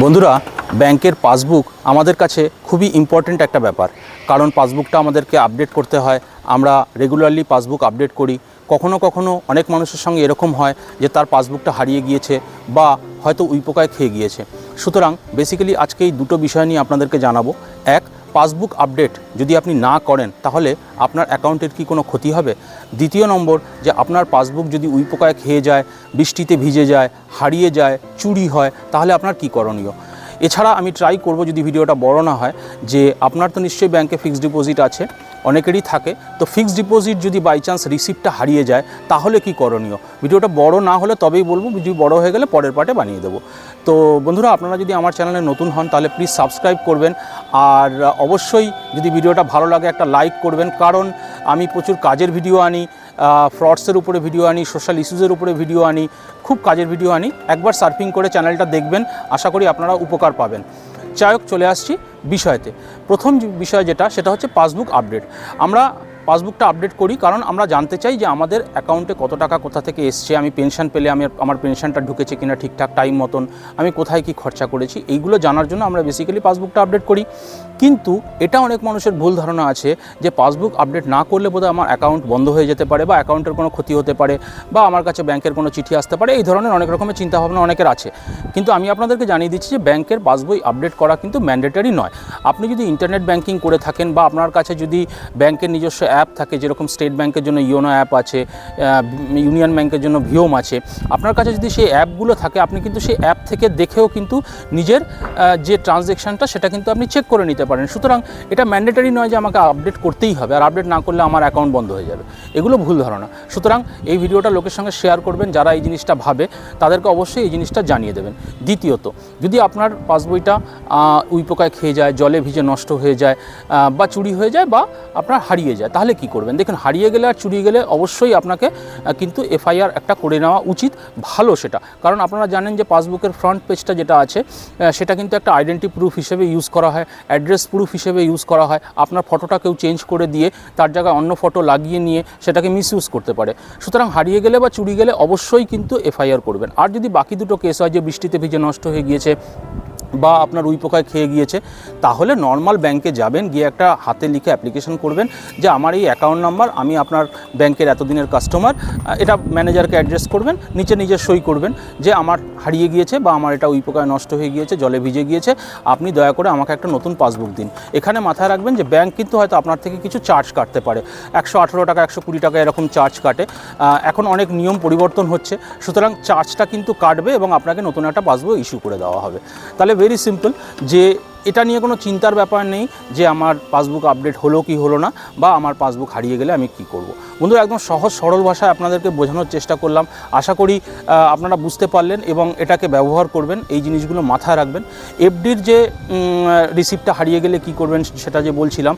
বন্ধুরা, ব্যাংকের পাসবুক আমাদের কাছে খুবই ইম্পর্ট্যান্ট একটা ব্যাপার। কারণ পাসবুকটা আমাদেরকে আপডেট করতে হয়, আমরা রেগুলারলি পাসবুক আপডেট করি। কখনো কখনো অনেক মানুষের সঙ্গে এরকম হয় যে তার পাসবুকটা হারিয়ে গিয়েছে বা হয়তো উইপোকায় খেয়ে গিয়েছে। সুতরাং বেসিক্যালি আজকে এই দুটো বিষয় নিয়ে আপনাদেরকে জানাব। এক পাসবুক আপডেট যদি আপনি না করেন, তাহলে আপনার অ্যাকাউন্টের কি কোনো ক্ষতি হবে? দ্বিতীয় নম্বর, যে আপনার পাসবুক যদি উইপোকায় খেয়ে যায়, বৃষ্টিতে ভিজে যায়, হারিয়ে যায়, চুরি হয়, তাহলে আপনার কি করণীয়? এছাড়া আমি ট্রাই করব যদি ভিডিওটা বড় না হয়, যে আপনার তো নিশ্চয়ই ব্যাংকে ফিক্সড ডিপোজিট আছে, অনেকেরই থাকে, তো ফিক্সড ডিপোজিট যদি বাই চান্স রিসিপ্টটা হারিয়ে যায়, তাহলে কি করণীয়? ভিডিওটা বড় না হলে তবেই বলব, যদি বড় হয়ে গেলে পরের পার্টে বানিয়ে দেবো। তো বন্ধুরা, আপনারা যদি আমার চ্যানেলে নতুন হন, তাহলে প্লিজ সাবস্ক্রাইব করবেন। আর অবশ্যই যদি ভিডিওটা ভালো লাগে, একটা লাইক করবেন। কারণ আমি প্রচুর কাজের ভিডিও আনি ফ্রডসের উপরে ভিডিও আনি সোশ্যাল ইস্যুজের উপরে ভিডিও আনি, খুব কাজের ভিডিও আনি। একবার সার্ফিং করে চ্যানেলটা দেখবেন, আশা করি আপনারা উপকার পাবেন। যাই চলে আসছি বিষয়তে। প্রথম বিষয় যেটা, সেটা হচ্ছে পাসবুক আপডেট আমরা পাসবুকটা আপডেট করি, কারণ আমরা জানতে চাই যে আমাদের অ্যাকাউন্টে কত টাকা কোথা থেকে এসছে, আমি পেনশন পেলে আমি আমার পেনশনটা ঢুকেছে কিনা ঠিকঠাক টাইম মতন, আমি কোথায় কি খরচা করেছি, এইগুলো জানার জন্য আমরা বেসিক্যালি পাসবুকটা আপডেট করি। কিন্তু এটা অনেক মানুষের ভুল ধারণা আছে যে পাসবুক আপডেট না করলে বোধহয় আমার অ্যাকাউন্ট বন্ধ হয়ে যেতে পারে বা অ্যাকাউন্টের কোনো ক্ষতি হতে পারে বা আমার কাছে ব্যাংকের কোনো চিঠি আসতে পারে, এই ধরনের অনেক রকমের চিন্তাভাবনা অনেকের আছে। কিন্তু আমি আপনাদেরকে জানিয়ে দিচ্ছি যে ব্যাংকের পাসবই আপডেট করা কিন্তু ম্যান্ডেটারি নয়। আপনি যদি ইন্টারনেট ব্যাংকিং করে থাকেন বা আপনার কাছে যদি ব্যাংকের নিজস্ব অ্যাপ থাকে, যেরকম স্টেট ব্যাংকের জন্য ইয়োনো অ্যাপ আছে ইউনিয়ন ব্যাংকের জন্য ভিওম আছে। আপনার কাছে যদি সেই অ্যাপগুলো থাকে, আপনি কিন্তু সেই অ্যাপ থেকে দেখেও কিন্তু নিজের যে ট্রানজ্যাকশানটা সেটা কিন্তু আপনি চেক করে নিতে পারেন। সুতরাং এটা ম্যান্ডেটারি নয় যে আমাকে আপডেট করতেই হবে, আর আপডেট না করলে আমার অ্যাকাউন্ট বন্ধ হয়ে যাবে। এগুলো ভুল ধারণা। সুতরাং এই ভিডিওটা লোকের সঙ্গে শেয়ার করবেন, যারা এই জিনিসটা ভাবে, তাদেরকে অবশ্যই এই জিনিসটা জানিয়ে দেবেন। দ্বিতীয়ত, যদি আপনার পাসবইটা উইপোকায় খেয়ে যায়, জলে ভিজে নষ্ট হয়ে যায় বা চুরি হয়ে যায়, বা আপনার হারিয়ে যায় কি করবেন? দেখুন, হারিয়ে গেলে আর চুরি গেলে অবশ্যই আপনাকে কিন্তু এফআইআর একটা করে নেওয়া উচিত, ভালো সেটা। কারণ আপনারা জানেন যে পাসবুকের ফ্রন্ট পেজটা যেটা আছে সেটা কিন্তু একটা আইডেন্টি প্রুফ হিসেবে ইউজ করা হয় অ্যাড্রেস প্রুফ হিসেবে ইউজ করা হয়, আপনার ফটোটা কেউ চেঞ্জ করে দিয়ে তার জায়গায় অন্য ফটো লাগিয়ে নিয়ে সেটাকে মিসইউজ করতে পারে। সুতরাং হারিয়ে গেলে বা চুরি গেলে অবশ্যই কিন্তু এফআইআর করবেন। আর যদি বাকি দুটো কেস হয় যে বৃষ্টিতে ভিজে নষ্ট হয়ে গিয়েছে বা আপনার উই পোকায় খেয়ে গিয়েছে, তাহলে নর্মাল ব্যাংকে যাবেন, গিয়ে একটা হাতে লিখে অ্যাপ্লিকেশন করবেন যে আমার এই অ্যাকাউন্ট নাম্বার আমি আপনার ব্যাংকের এতদিনের কাস্টমার এটা ম্যানেজারকে অ্যাড্রেস করবেন, নিচে নিজের সই করবেন যে আমার হারিয়ে গিয়েছে বা আমার এটা উই পোকায় নষ্ট হয়ে গিয়েছে, জলে ভিজে গিয়েছে, আপনি দয়া করে আমাকে একটা নতুন পাসবুক দিন। এখানে মাথায় রাখবেন যে ব্যাংক কিন্তু হয়তো আপনার থেকে কিছু চার্জ কাটতে পারে। একশো আঠেরো টাকা, একশো কুড়ি টাকা এরকম চার্জ কাটে। এখন অনেক নিয়ম পরিবর্তন হচ্ছে, সুতরাং চার্জটা কিন্তু কাটবে এবং আপনাকে নতুন একটা পাসবুক ইস্যু করে দেওয়া হবে। তাহলে ভেরি সিম্পল যে এটা নিয়ে কোনো চিন্তার ব্যাপার নেই যে আমার পাসবুক আপডেট হলো কি হলো না বা আমার পাসবুক হারিয়ে গেলে আমি কি করব। বন্ধু একদম সহজ সরল ভাষায় আপনাদেরকে বোঝানোর চেষ্টা করলাম। আশা করি আপনারা বুঝতে পারলেন এবং এটাকে ব্যবহার করবেন, এই জিনিসগুলো মাথায় রাখবেন। এফডির যে রিসিপ্টটা হারিয়ে গেলে কি করবেন সেটা যে বলছিলাম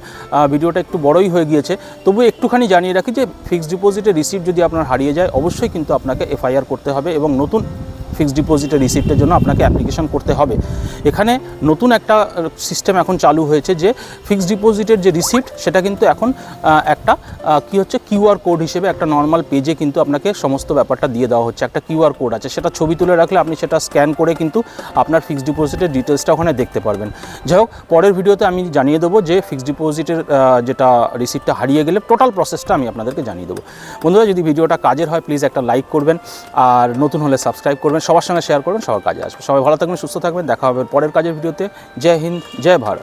ভিডিওটা একটু বড়ই হয়ে গিয়েছে। তবু একটুখানি জানিয়ে রাখি যে ফিক্সড ডিপোজিটের রিসিপ্ট যদি আপনার হারিয়ে যায়, অবশ্যই কিন্তু আপনাকে এফআইআর করতে হবে এবং নতুন ফিক্সড ডিপোজিটের রিসিপ্টের জন্য আপনাকে অ্যাপ্লিকেশন করতে হবে। এখানে নতুন একটা সিস্টেম এখন চালু হয়েছে যে ফিক্সড ডিপোজিটের যে রিসিপ্ট সেটা কিন্তু এখন একটা কি হচ্ছে কিউআর কোড হিসেবে একটা নর্মাল পেজে কিন্তু আপনাকে সমস্ত ব্যাপারটা দিয়ে দেওয়া হচ্ছে। একটা কিউআর কোড আছে, সেটা ছবি তুলে রাখলে আপনি সেটা স্ক্যান করে কিন্তু আপনার ফিক্সড ডিপোজিটের ডিটেলসটা ওখানে দেখতে পারবেন। যাই হোক, পরের ভিডিওতে আমি জানিয়ে দেবো যে ফিক্সড ডিপোজিটের যেটা রিসিপ্টটা হারিয়ে গেলে টোটাল প্রসেসটা আমি আপনাদেরকে জানিয়ে দেবো। বন্ধুরা, যদি ভিডিওটা কাজের হয় প্লিজ একটা লাইক করবেন, আর নতুন হলে সাবস্ক্রাইব করবেন। সবার সঙ্গে শেয়ার করবেন সবার কাজে আসবে। সবাই ভালো থাকবেন, সুস্থ থাকবেন। দেখা হবে পরের কাজের ভিডিওতে। জয় হিন্দ, জয় ভারত।